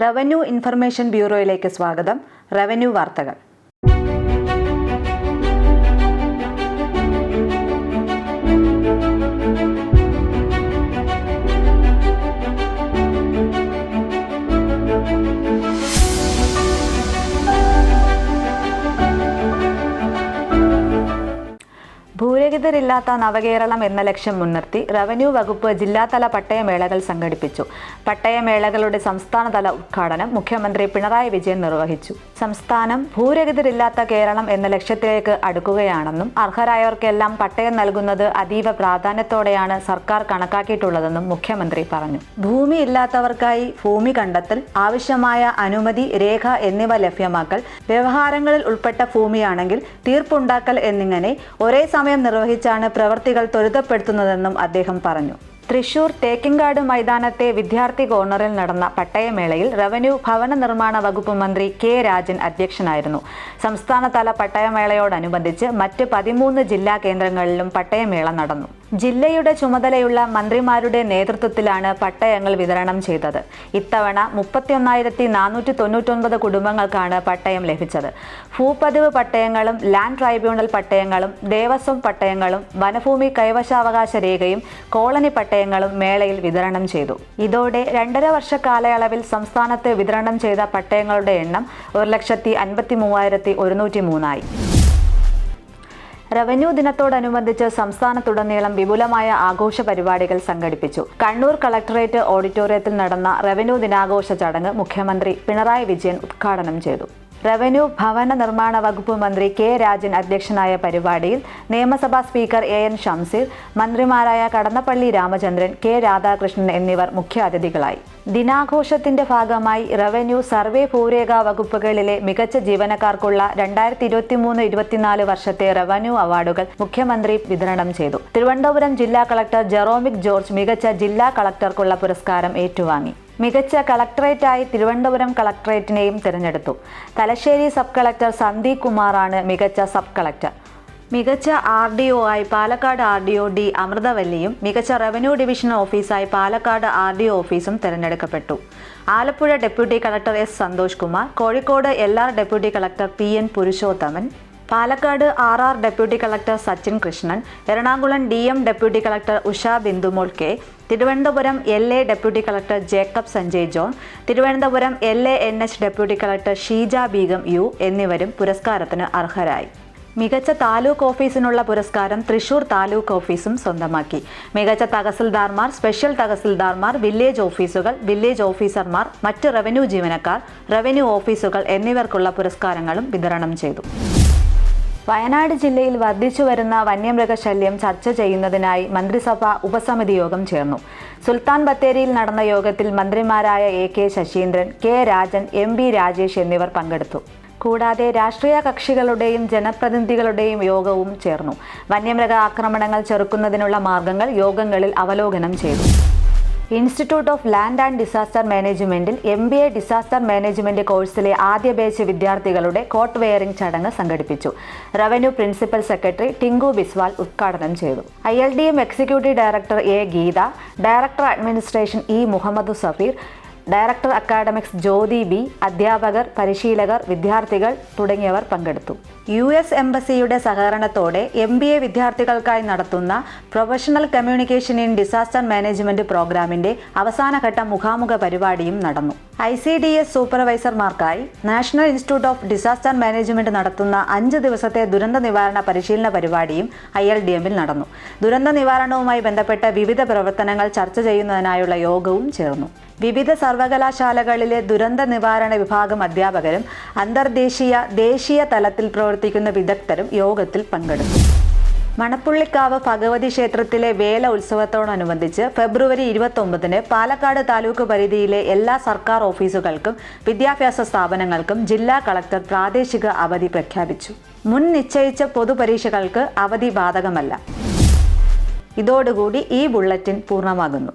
Revenue information ബ്യൂറോയിലേക്ക് സ്വാഗതം. Revenue വാർത്തകൾ. ഭൂരഹിതരില്ലാത്ത നവകേരളം എന്ന ലക്ഷ്യം മുൻനിർത്തി റവന്യൂ വകുപ്പ് ജില്ലാതല പട്ടയമേളകൾ സംഘടിപ്പിച്ചു. പട്ടയമേളകളുടെ സംസ്ഥാനതല ഉദ്ഘാടനം മുഖ്യമന്ത്രി പിണറായി വിജയൻ നിർവഹിച്ചു. സംസ്ഥാനം ഭൂരഹിതരില്ലാത്ത കേരളം എന്ന ലക്ഷ്യത്തിലേക്ക് അടുക്കുകയാണെന്നും അർഹരായവർക്കെല്ലാം പട്ടയം നൽകുന്നത് അതീവ പ്രാധാന്യത്തോടെയാണ് സർക്കാർ കണക്കാക്കിയിട്ടുള്ളതെന്നും മുഖ്യമന്ത്രി പറഞ്ഞു. ഭൂമി ഇല്ലാത്തവർക്കായി ഭൂമി കണ്ടെത്തൽ ആവശ്യമായ അനുമതി രേഖ എന്നിവ ലഭ്യമാക്കൽ വ്യവഹാരങ്ങളിൽ ഉൾപ്പെട്ട ഭൂമിയാണെങ്കിൽ തീർപ്പുണ്ടാക്കൽ എന്നിങ്ങനെ ഒരേ സമയം നിർവഹിച്ചാണ് പ്രവർത്തികൾ ത്വരിതപ്പെടുത്തുന്നതെന്നും അദ്ദേഹം പറഞ്ഞു. തൃശൂർ തേക്കിങ്കാട് മൈതാനത്തെ വിദ്യാർത്ഥി കോർണറിൽ നടന്ന പട്ടയമേളയിൽ റവന്യൂ ഭവന നിർമ്മാണ വകുപ്പ് മന്ത്രി കെ രാജൻ അധ്യക്ഷനായിരുന്നു. സംസ്ഥാനതല പട്ടയമേളയോടനുബന്ധിച്ച് മറ്റ് പതിമൂന്ന് ജില്ലാ കേന്ദ്രങ്ങളിലും പട്ടയമേള നടന്നു. ജില്ലയുടെ ചുമതലയുള്ള മന്ത്രിമാരുടെ നേതൃത്വത്തിലാണ് പട്ടയങ്ങൾ വിതരണം ചെയ്തത്. ഇത്തവണ മുപ്പത്തിയൊന്നായിരത്തി നാനൂറ്റി തൊണ്ണൂറ്റൊൻപത് കുടുംബങ്ങൾക്കാണ് പട്ടയം ലഭിച്ചത്. ഭൂപതിവ് പട്ടയങ്ങളും ലാൻഡ് ട്രൈബ്യൂണൽ പട്ടയങ്ങളും ദേവസ്വം പട്ടയങ്ങളും വനഭൂമി കൈവശാവകാശ രേഖയും കോളനി പട്ടയങ്ങളും മേളയിൽ വിതരണം ചെയ്തു. ഇതോടെ രണ്ടര വർഷ കാലയളവിൽ സംസ്ഥാനത്ത് വിതരണം ചെയ്ത പട്ടയങ്ങളുടെ എണ്ണം ഒരു ലക്ഷത്തി അൻപത്തി മൂവായിരത്തി ഒരുന്നൂറ്റി മൂന്നായി റവന്യൂ ദിനത്തോടനുബന്ധിച്ച് സംസ്ഥാനത്തുടനീളം വിപുലമായ ആഘോഷ പരിപാടികൾ സംഘടിപ്പിച്ചു. കണ്ണൂർ കളക്ടറേറ്റ് ഓഡിറ്റോറിയത്തിൽ നടന്ന റവന്യൂ ദിനാഘോഷ ചടങ്ങ് മുഖ്യമന്ത്രി പിണറായി വിജയൻ ഉദ്ഘാടനം ചെയ്തു. റവന്യൂ ഭവന നിർമ്മാണ വകുപ്പ് മന്ത്രി കെ രാജൻ അധ്യക്ഷനായ പരിപാടിയിൽ നിയമസഭാ സ്പീക്കർ എ എൻ ഷംസീർ മന്ത്രിമാരായ കടന്നപ്പള്ളി രാമചന്ദ്രൻ കെ രാധാകൃഷ്ണൻ എന്നിവർ മുഖ്യാതിഥികളായി. ദിനാഘോഷത്തിന്റെ ഭാഗമായി റവന്യൂ സർവേ ഭൂരേഖ വകുപ്പുകളിലെ മികച്ച ജീവനക്കാർക്കുള്ള രണ്ടായിരത്തി ഇരുപത്തിമൂന്ന് ഇരുപത്തിനാല് വർഷത്തെ റവന്യൂ അവാർഡുകൾ മുഖ്യമന്ത്രി വിതരണം ചെയ്തു. തിരുവനന്തപുരം ജില്ലാ കളക്ടർ ജെറോമിക് ജോർജ് മികച്ച ജില്ലാ കളക്ടർക്കുള്ള പുരസ്കാരം ഏറ്റുവാങ്ങി. മികച്ച കളക്ടറേറ്റായി തിരുവനന്തപുരം കളക്ടറേറ്റിനെയും തിരഞ്ഞെടുത്തു. തലശ്ശേരി സബ് കളക്ടർ സന്ദീപ് കുമാറാണ് മികച്ച സബ് കളക്ടർ. മികച്ച ആർ ഡി ഒ ആയി Palakkad R D O D അമൃതവല്ലിയും മികച്ച റവന്യൂ ഡിവിഷൻ ഓഫീസായി പാലക്കാട് ആർ ഡി ഒ ഓഫീസും തിരഞ്ഞെടുക്കപ്പെട്ടു. Alappuzha deputy collector S Santhosh Kumar Kozhikode L R deputy collector P N Purushothaman Palakkad R R deputy collector Sachin Krishnan Ernakulam D M deputy collector Usha Bindumol K Thiruvananthapuram L A deputy collector Jacob Sanjay John Thiruvananthapuram L A N H deputy collector Sheeja Beegum U എന്നിവരും പുരസ്കാരത്തിന് അർഹരായി. മികച്ച താലൂക്ക് ഓഫീസിനുള്ള പുരസ്കാരം തൃശൂർ താലൂക്ക് ഓഫീസും സ്വന്തമാക്കി. മികച്ച തഹസിൽദാർമാർ special തഹസിൽദാർമാർ വില്ലേജ് ഓഫീസുകൾ വില്ലേജ് ഓഫീസർമാർ മറ്റ് റവന്യൂ ജീവനക്കാർ റവന്യൂ ഓഫീസുകൾ എന്നിവർക്കുള്ള പുരസ്കാരങ്ങളും വിതരണം ചെയ്തു. വയനാട് ജില്ലയിൽ വർദ്ധിച്ചു വരുന്ന വന്യമൃഗശല്യം ചർച്ച ചെയ്യുന്നതിനായി മന്ത്രിസഭ ഉപസമിതി യോഗം ചേർന്നു. സുൽത്താൻ ബത്തേരിയിൽ നടന്ന യോഗത്തിൽ മന്ത്രിമാരായ A K Saseendran K Rajan M B Rajesh എന്നിവർ പങ്കെടുത്തു. കൂടാതെ രാഷ്ട്രീയ കക്ഷികളുടെയും ജനപ്രതിനിധികളുടെയും യോഗവും ചേർന്നു. വന്യമൃഗ ആക്രമണങ്ങൾ ചെറുക്കുന്നതിനുള്ള മാർഗങ്ങൾ യോഗങ്ങളിൽ അവലോകനം ചെയ്തു. Institute of land and disaster മാനേജ്മെന്റിൽ M B A disaster management കോഴ്സിലെ ആദ്യ ബാച്ച് വിദ്യാർത്ഥികളുടെ കോട്ട് വെയറിംഗ് ചടങ്ങ് സംഘടിപ്പിച്ചു. Revenue principal secretary Tinku Biswal ഉദ്ഘാടനം ചെയ്തു. I L D M executive director A Geetha director administration E Muhammad Safeer director academics Jyothi B അധ്യാപകർ പരിശീലകർ വിദ്യാർത്ഥികൾ തുടങ്ങിയവർ പങ്കെടുത്തു. യു എസ് എംബസിയുടെ സഹകരണത്തോടെ എം ബി എ വിദ്യാർത്ഥികൾക്കായി നടത്തുന്ന professional communication in disaster management പ്രോഗ്രാമിന്റെ അവസാനഘട്ട മുഖാമുഖ പരിപാടിയും നടന്നു. I C D S സൂപ്പർവൈസർമാർക്കായി national institute of disaster management നടത്തുന്ന അഞ്ച് ദിവസത്തെ ദുരന്ത നിവാരണ പരിശീലന പരിപാടിയും ഐ എൽ ഡി എമ്മിൽ നടന്നു. ദുരന്ത നിവാരണവുമായി ബന്ധപ്പെട്ട വിവിധ പ്രവർത്തനങ്ങൾ ചർച്ച ചെയ്യുന്നതിനായുള്ള യോഗവും ചേർന്നു. വിവിധ സർവകലാശാലകളിലെ ദുരന്ത നിവാരണ വിഭാഗം അധ്യാപകരും അന്തർദേശീയ ദേശീയ തലത്തിൽ പ്രവർത്തിക്കുന്ന വിദഗ്ധരും യോഗത്തിൽ പങ്കെടുത്തു. മണപ്പുള്ളിക്കാവ് ഭഗവതി ക്ഷേത്രത്തിലെ വേല ഉത്സവത്തോടനുബന്ധിച്ച് ഫെബ്രുവരി ഇരുപത്തൊമ്പതിന് പാലക്കാട് താലൂക്ക് പരിധിയിലെ എല്ലാ സർക്കാർ ഓഫീസുകൾക്കും വിദ്യാഭ്യാസ സ്ഥാപനങ്ങൾക്കും ജില്ലാ കളക്ടർ പ്രാദേശിക അവധി പ്രഖ്യാപിച്ചു. മുൻ നിശ്ചയിച്ച പൊതുപരീക്ഷകൾക്ക് അവധി ബാധകമല്ല. ഇതോടുകൂടി ഈ ബുള്ളറ്റിൻ പൂർണമാകുന്നു.